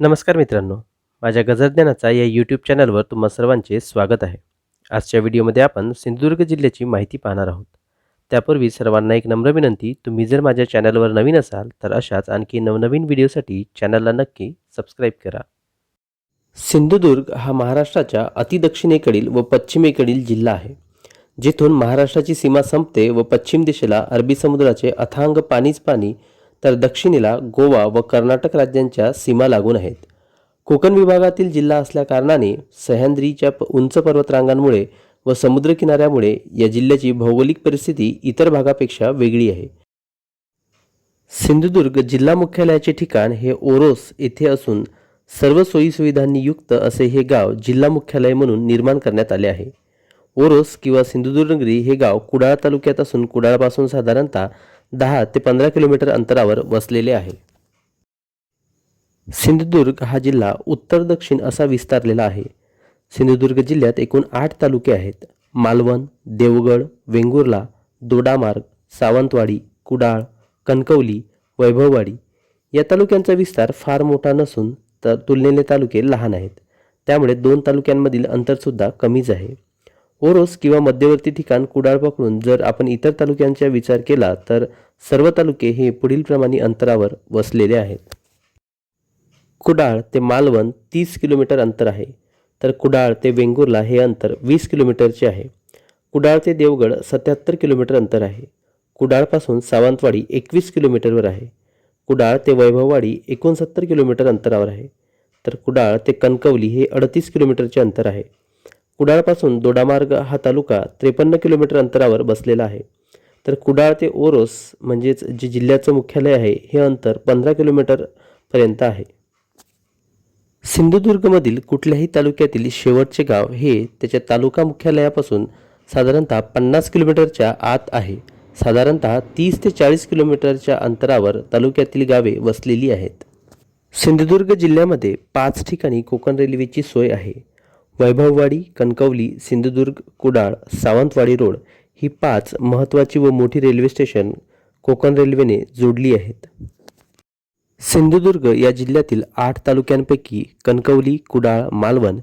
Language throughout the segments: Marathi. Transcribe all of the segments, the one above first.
नमस्कार मित्रांनो. माझ्या गजरज्ञानाचा या यूट्यूब चॅनलवर तुम्हा सर्वांचे स्वागत आहे. आजच्या व्हिडिओमध्ये आपण सिंधुदुर्ग जिल्ह्याची माहिती पाहणार आहोत. त्यापूर्वी सर्वांना एक नम्र विनंती तुम्ही जर माझ्या चॅनलवर नवीन असाल तर अशाच आणखी नवनवीन व्हिडिओसाठी चॅनलला नक्की सबस्क्राईब करा. सिंधुदुर्ग हा महाराष्ट्राच्या अतिदक्षिणेकडील व पश्चिमेकडील जिल्हा आहे. जिथून महाराष्ट्राची सीमा संपते व पश्चिम दिशेला अरबी समुद्राचे अथांग पाणीच पाणी तर दक्षिणेला गोवा व कर्नाटक राज्यांच्या सीमा लागून आहेत. कोकण विभागातील जिल्हा असल्याकारणाने सह्याद्रीच्या उंच पर्वतरांगांमुळे व समुद्रकिनाऱ्यामुळे या जिल्ह्याची भौगोलिक परिस्थिती इतर भागापेक्षा वेगळी आहे. सिंधुदुर्ग जिल्हा मुख्यालयाचे ठिकाण हे ओरोस येथे असून सर्व सोयीसुविधांनी युक्त असे हे गाव जिल्हा मुख्यालय म्हणून निर्माण करण्यात आले आहे. ओरोस किंवा सिंधुदुर्गनगरी हे गाव कुडाळ तालुक्यात असून कुडाळपासून साधारणतः दहा ते पंधरा किलोमीटर अंतरावर वसलेले आहे. सिंधुदुर्ग हा जिल्हा उत्तर दक्षिण असा विस्तारलेला आहे. सिंधुदुर्ग जिल्ह्यात एकूण आठ तालुके आहेत. मालवण देवगड वेंगुर्ला दोडामार्ग सावंतवाडी कुडाळ कणकवली वैभववाडी या तालुक्यांचा विस्तार फार मोठा नसून तर तुलनेने तालुके लहान आहेत. त्यामुळे दोन तालुक्यांमधील अंतरसुद्धा कमीच आहे. ओरोस किंवा मध्यवर्ती ठिकाण कुडाळ पकडून जर आपण इतर तालुक्यांचा विचार केला तर सर्व तालुके हे पुढीलप्रमाणे अंतरावर वसलेले आहेत. कुडाळ ते मालवण तीस किलोमीटर अंतर आहे. तर कुडाळ ते वेंगुर्ला हे अंतर वीस किलोमीटरचे आहे. कुडाळ ते देवगड सत्याहत्तर किलोमीटर अंतर आहे. कुडाळपासून सावंतवाडी एकवीस किलोमीटरवर आहे. कुडाळ ते वैभववाडी एकोणसत्तर किलोमीटर अंतरावर आहे. तर कुडाळ ते कणकवली हे अडतीस किलोमीटरचे अंतर आहे. कुडाळपासून दोडामार्ग हा तालुका त्रेपन्न किलोमीटर अंतरावर बसलेला आहे. तर कुडाळ ते ओरोस म्हणजेच जे जिल्ह्याचं मुख्यालय आहे हे अंतर पंधरा किलोमीटरपर्यंत आहे. सिंधुदुर्गमधील कुठल्याही तालुक्यातील शेवटचे गाव हे त्याच्या तालुका मुख्यालयापासून साधारणतः पन्नास किलोमीटरच्या आत आहे. साधारणतः तीस ते चाळीस किलोमीटरच्या अंतरावर तालुक्यातील गावे वसलेली आहेत. सिंधुदुर्ग जिल्ह्यामध्ये पाच ठिकाणी कोकण रेल्वेची सोय आहे. वैभववाडी कणकवली सिंधुदुर्ग कुडाळ सावंतवाडी रोड ही पाच महत्त्वाची व मोठी रेल्वे स्टेशन कोकण रेल्वेने जोडली आहेत. सिंधुदुर्ग या जिल्ह्यातील आठ तालुक्यांपैकी कणकवली कुडाळ मालवण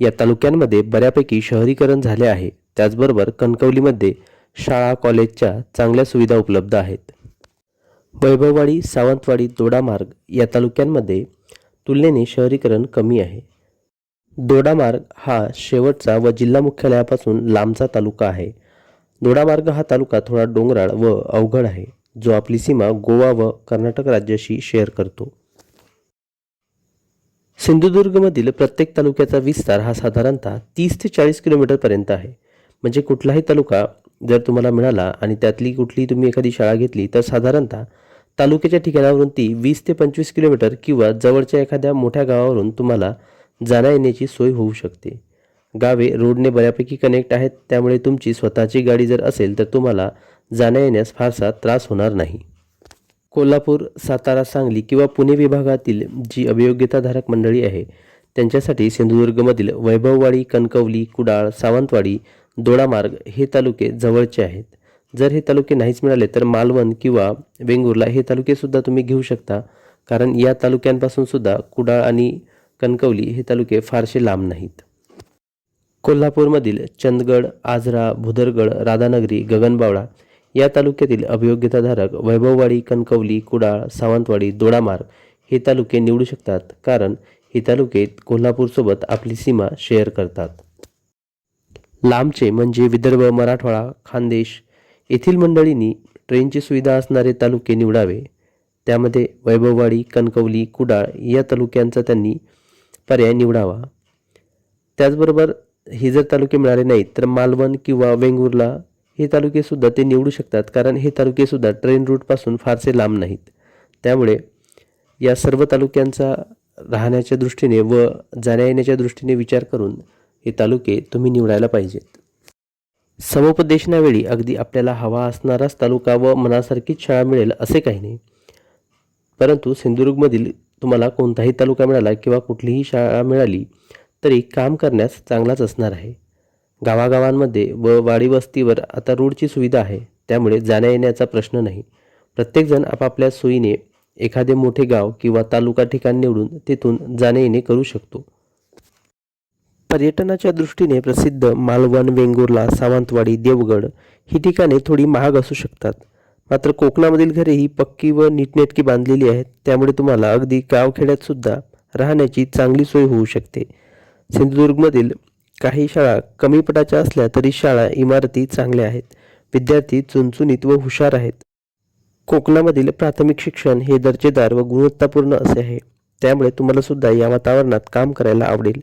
या तालुक्यांमध्ये बऱ्यापैकी शहरीकरण झाले आहे. त्याचबरोबर कणकवलीमध्ये शाळा कॉलेजच्या चांगल्या सुविधा उपलब्ध आहेत. वैभववाडी सावंतवाडी दोडामार्ग या तालुक्यांमध्ये तुलनेने शहरीकरण कमी आहे. दोडामार्ग हा शेवटचा व जिल्हा मुख्यालयापासून लांबचा तालुका आहे. दोडामार्ग हा तालुका थोडा डोंगराळ व अवघड आहे जो आपली सीमा गोवा व कर्नाटक राज्याशी शेअर करतो. सिंधुदुर्गमधील प्रत्येक तालुक्याचा विस्तार हा साधारणतः तीस ते चाळीस किलोमीटरपर्यंत आहे. म्हणजे कुठलाही तालुका जर तुम्हाला मिळाला आणि त्यातली कुठली तुम्ही एखादी शाळा घेतली तर साधारणतः तालुक्याच्या ठिकाणावरून ती वीस ते पंचवीस किलोमीटर किंवा जवळच्या एखाद्या मोठ्या गावावरून तुम्हाला जाण्या येण्याची सोय होऊ शकते. गावे रोडने बऱ्यापैकी कनेक्ट आहेत त्यामुळे तुमची स्वतःची गाडी जर असेल तर तुम्हाला जाण्या येण्यास फारसा त्रास होणार नाही. कोल्हापूर सातारा सांगली किंवा पुणे विभागातील जी अभियोग्यताधारक मंडळी आहे त्यांच्यासाठी सिंधुदुर्गमधील वैभववाडी कणकवली कुडाळ सावंतवाडी दोडामार्ग हे तालुके जवळचे आहेत. जर हे तालुके नाहीच मिळाले तर मालवण किंवा वेंगुर्ला हे तालुकेसुद्धा तुम्ही घेऊ शकता. कारण या तालुक्यांपासूनसुद्धा कुडाळ आणि कणकवली हे तालुके फारसे लांब नाहीत. कोल्हापूरमधील चंदगड आजरा भुदरगड राधानगरी गगनबावळा या तालुक्यातील अभियोग्यताधारक वैभववाडी कणकवली कुडाळ सावंतवाडी दोडामार्ग हे तालुके निवडू शकतात कारण हे तालुके कोल्हापूरसोबत आपली सीमा शेअर करतात. लांबचे म्हणजे विदर्भ मराठवाडा खानदेश येथील मंडळींनी ट्रेनची सुविधा असणारे तालुके निवडावे. त्यामध्ये वैभववाडी कणकवली कुडाळ या तालुक्यांचा त्यांनी पर्याय निवडावा. त्याचबरोबर हे जर तालुके मिळाले नाहीत तर मालवण किंवा वेंगुर्ला हे तालुकेसुद्धा ते निवडू शकतात कारण हे तालुकेसुद्धा ट्रेन रूटपासून फारसे लांब नाहीत. त्यामुळे या सर्व तालुक्यांचा राहण्याच्या दृष्टीने व जाण्या येण्याच्या दृष्टीने विचार करून हे तालुके तुम्ही निवडायला पाहिजेत. समुपदेशनावेळी अगदी आपल्याला हवा असणाराच तालुका व मनासारखीच शाळा मिळेल असे काही नाही. परंतु सिंधुदुर्गमधील तुम्हाला कोणताही तालुका मिळाला किंवा कुठलीही शाळा मिळाली तरी काम करण्यास चांगलाच असणार आहे. गावागावांमध्ये व वाडी वस्तीवर आता रोडची सुविधा आहे. त्यामुळे जाण्या येण्याचा प्रश्न नाही. प्रत्येकजण आपापल्या सोयीने एखादे मोठे गाव किंवा तालुका ठिकाण निवडून तेथून जाणे येणे करू शकतो. पर्यटनाच्या दृष्टीने प्रसिद्ध मालवण वेंगुर्ला सावंतवाडी देवगड ही ठिकाणे थोडी महाग असू शकतात. मात्र कोकणामधील घरे ही पक्की व नीटनेटकी बांधलेली आहेत. त्यामुळे तुम्हाला अगदी गावखेड्यात सुद्धा राहण्याची चांगली सोय होऊ शकते. सिंधुदुर्गमधील काही शाळा कमी पटाच्या असल्या तरी शाळा इमारती चांगल्या आहेत. विद्यार्थी चुनचुनीत व हुशार आहेत. कोकणामधील प्राथमिक शिक्षण हे दर्जेदार व गुणवत्तापूर्ण असे आहे. त्यामुळे तुम्हाला सुद्धा या वातावरणात काम करायला आवडेल.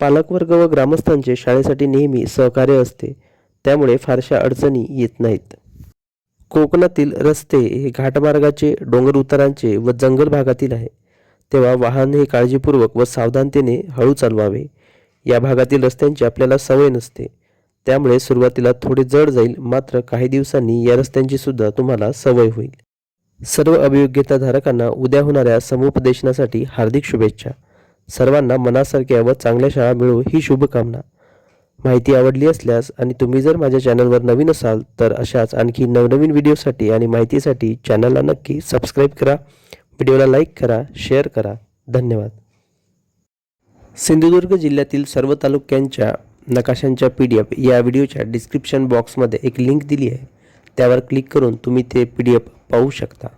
पालकवर्ग व ग्रामस्थांचे शाळेसाठी नेहमी सहकार्य असते. त्यामुळे फारशा अडचणी येत नाहीत. कोकणातील रस्ते हे घाटमार्गाचे डोंगर उतारांचे व जंगल भागातील आहे. तेव्हा वाहन हे काळजीपूर्वक व सावधानतेने हळू चालवावे. या भागातील रस्त्यांची आपल्याला सवय नसते. त्यामुळे सुरुवातीला थोडे जड जाईल मात्र काही दिवसांनी या रस्त्यांची सुद्धा तुम्हाला सवय होईल. सर्व अभियोग्यताधारकांना उद्या होणाऱ्या समुपदेशनासाठी हार्दिक शुभेच्छा. सर्वांना मनासारख्या व चांगल्या शाळा मिळो ही शुभकामना. माहिती आवडली असल्यास आणि तुम्ही जर माझ्या चॅनलवर नवीन असाल तर अशाच आणखी नवनवीन व्हिडिओसाठी आणि माहितीसाठी चॅनलला नक्की सबस्क्राईब करा व्हिडिओला लाईक करा शेअर करा. धन्यवाद. सिंधुदुर्ग जिल्ह्यातील सर्व तालुक्यांच्या नकाशांच्या पी डी एफ या व्हिडिओच्या डिस्क्रिप्शन बॉक्समध्ये एक लिंक दिली आहे. त्यावर क्लिक करून तुम्ही ते पी डी एफ पाहू शकता.